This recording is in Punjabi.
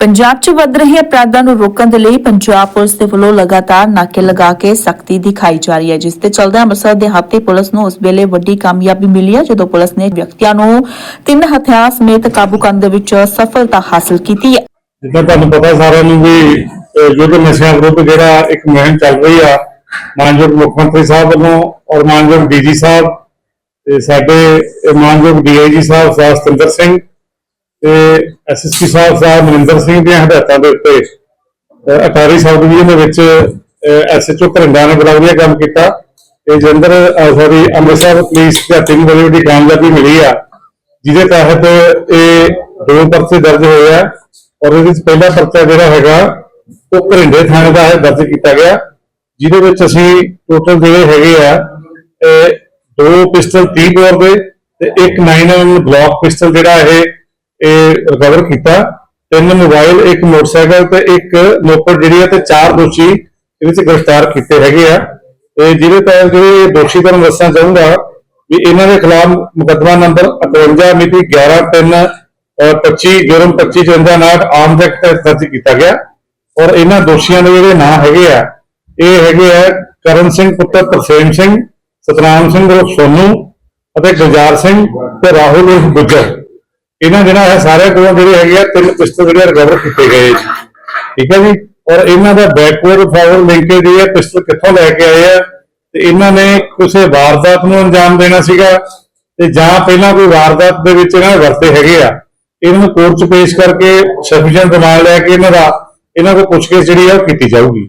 ਪੰਜਾਬ 'ਚ ਵੱਧ ਰਹੇ ਅਪਰਾਧਾਂ ਨੂੰ ਰੋਕਣ ਦੇ ਲਈ ਪੰਜਾਬ ਪੁਲਿਸ ਦੇ ਵੱਲੋਂ ਲਗਾਤਾਰ ਨਾਕੇ ਲਗਾ ਕੇ ਸਖਤੀ ਦਿਖਾਈ ਜਾ ਰਹੀ ਹੈ, ਜਿਸ ਤੇ ਚੱਲਦੇ ਅੰਮ੍ਰਿਤਸਰ ਦੇ ਹੱਤੇ ਪੁਲਿਸ ਨੂੰ ਉਸ ਵੇਲੇ ਵੱਡੀ ਕਾਮਯਾਬੀ ਮਿਲੀ ਹੈ, ਜਦੋਂ ਪੁਲਿਸ ਨੇ ਵਿਅਕਤੀਆਂ ਨੂੰ ਤਿੰਨ ਹਥਿਆਰ ਸਮੇਤ ਕਾਬੂ ਕਰਨ ਦੇ ਵਿੱਚ ਸਫਲਤਾ ਹਾਸਲ ਕੀਤੀ ਹੈ। ਜਿੱਦਾਂ ਤੁਹਾਨੂੰ ਪਤਾ ਸਾਰਿਆਂ ਨੂੰ ਵੀ ਯੁੱਧ ਨਸ਼ਿਆਂ ਵਿਰੁੱਧ ਜਿਹੜਾ ਇੱਕ ਮੁਹਿੰਮ ਚੱਲ ਰਹੀ ਆ, ਮਾਨਯੋਗ ਮੁੱਖ ਮੰਤਰੀ ਸਾਹਿਬ ਵੱਲੋਂ ਔਰ ਮਾਨਯੋਗ ਡੀਜੀ ਸਾਹਿਬ ਤੇ ਸਾਡੇ ਮਾਨਯੋਗ ਡੀਆਈਜੀ ਸਾਹਿਬ ਸਤਿੰਦਰ ਸਿੰਘ ਤੇ ਐਸਐਸਪੀ ਸਾਹਿਬ ਸਾਹਿਬ ਮਨਿੰਦਰ ਸਿੰਘ ਦੀਆਂ ਹਦਾਇਤਾਂ ਦੇ ਉੱਤੇ, ਅਹ, ਅਟਾਰੀ ਡਿਵੀਜ਼ਨ ਦੇ ਵਿੱਚ ਐਸਐਚਓ ਘਰਿੰਡਾ ਨੇ ਬੜਾ ਵਧੀਆ ਕੰਮ ਕੀਤਾ। ਤੇ ਜਲੰਧਰ ਸੌਰੀ ਅੰਮ੍ਰਿਤਸਰ ਪੁਲਿਸ ਦੇ ਤਿੰਨ ਬੜੀ ਵੱਡੀ ਕਾਮਯਾਬੀ ਮਿਲੀ ਆ, ਜਿਹਦੇ ਤਹਿਤ ਇਹ ਦੋ ਪਰਚੇ ਦਰਜ ਹੋਏ ਆ ਔਰ ਇਹਦੇ ਵਿੱਚ ਪਹਿਲਾ ਪਰਚਾ ਜਿਹੜਾ ਹੈਗਾ, ਉਹ ਘਰਿੰਡੇ ਥਾਣੇ ਦਾ ਦਰਜ ਕੀਤਾ ਗਿਆ, ਜਿਹਦੇ ਵਿੱਚ ਅਸੀਂ ਟੋਟਲ ਜਿਹੜੇ ਹੈਗੇ ਆ ਦੋ ਪਿਸਟਲ 30 ਬੋਰ ਦੇ ਤੇ ਇੱਕ 9mm ਬਲੌਕ ਪਿਸਟਲ ਜਿਹੜਾ ਇਹ ਇਹ ਰਿਕਵਰ ਕੀਤਾ। ਤਿੰਨ ਮੋਬਾਈਲ ਇੱਕ ਮੋਟਰਸਾਈਕਲ ਤੇ ਇੱਕ ਮੋਪੜ ਜਿਹੜੀ ਹੈ ਤੇ ਚਾਰ ਦੋਸ਼ੀ ਇਹਦੇ ਵਿੱਚ ਗ੍ਰਿਫਤਾਰ ਕੀਤੇ ਹੈਗੇ ਆ। ਤੇ ਜਿਹਦੇ ਤਹਿਤ ਜਿਹੜੇ ਦੋਸ਼ੀ ਤੁਹਾਨੂੰ ਦੱਸਣਾ ਚਾਹੂੰਗਾ ਵੀ ਇਹਨਾਂ ਦੇ ਖਿਲਾਫ ਮੁਕੱਦਮਾ ਨੰਬਰ 58 ਮਿਤੀ 11 3 25 ਜੁਰਮ 25 54 ਆਮ ਐਕਟ ਤਹਿਤ ਦਰਜ ਕੀਤਾ ਗਿਆ। ਔਰ ਇਹਨਾਂ ਦੋਸ਼ੀਆਂ ਦੇ ਜਿਹੜੇ ਨਾਂ ਹੈਗੇ ਆ, ਇਹ ਹੈਗੇ ਆ ਕਰਨ ਸਿੰਘ ਪੁੱਤਰ ਤਰਸੇਮ ਸਿੰਘ, ਸਤਨਾਮ ਸਿੰਘ ਉਰਫ ਸੋਨੂ ਅਤੇ ਗੁਲਜ਼ਾਰ ਸਿੰਘ ਤੇ ਰਾਹੁਲ ਉਰਫ ਗੁੱਜਰ। ਇਹਨਾਂ ਜਿਹੜਾ ਹੈ ਸਾਰੇ ਕੋਲੋਂ ਜਿਹੜੇ ਹੈਗੇ ਆ, ਤਿੰਨ ਪਿਸਤਲ ਜਿਹੜੇ ਰਿਕਵਰ ਕੀਤੇ ਗਏ ਜੀ। ਠੀਕ ਹੈ ਜੀ? ਔਰ ਇਹਨਾਂ ਦਾ ਬੈਕਵਰਡ ਫਾਰਵਰਡ ਲਿੰਕੇਜ ਇਹ ਪਿਸਤਲ ਕਿੱਥੋਂ ਲੈ ਕੇ ਆਏ ਆ? ਤੇ ਇਹਨਾਂ ਨੇ ਕਿਸੇ ਵਾਰਦਾਤ ਨੂੰ ਅੰਜਾਮ ਦੇਣਾ ਸੀਗਾ? ਤੇ ਜਾਂ ਪਹਿਲਾਂ ਕੋਈ ਵਾਰਦਾਤ ਦੇ ਵਿੱਚ ਇਹਨਾਂ ਵਰਤੇ ਹੈਗੇ ਆ? ਇਹਨਾਂ ਨੂੰ ਕੋਰਟ 'ਚ ਪੇਸ਼ ਕਰਕੇ ਸਫੀਸ਼ੀਐਂਟ ਰਿਮਾਂਡ ਲੈ ਕੇ ਇਹਨਾਂ ਦਾ, ਇਹਨਾਂ ਕੋਲ ਪੁੱਛਗਿੱਛ ਜਿਹੜੀ ਆ ਉਹ ਕੀਤੀ ਜਾਊਗੀ।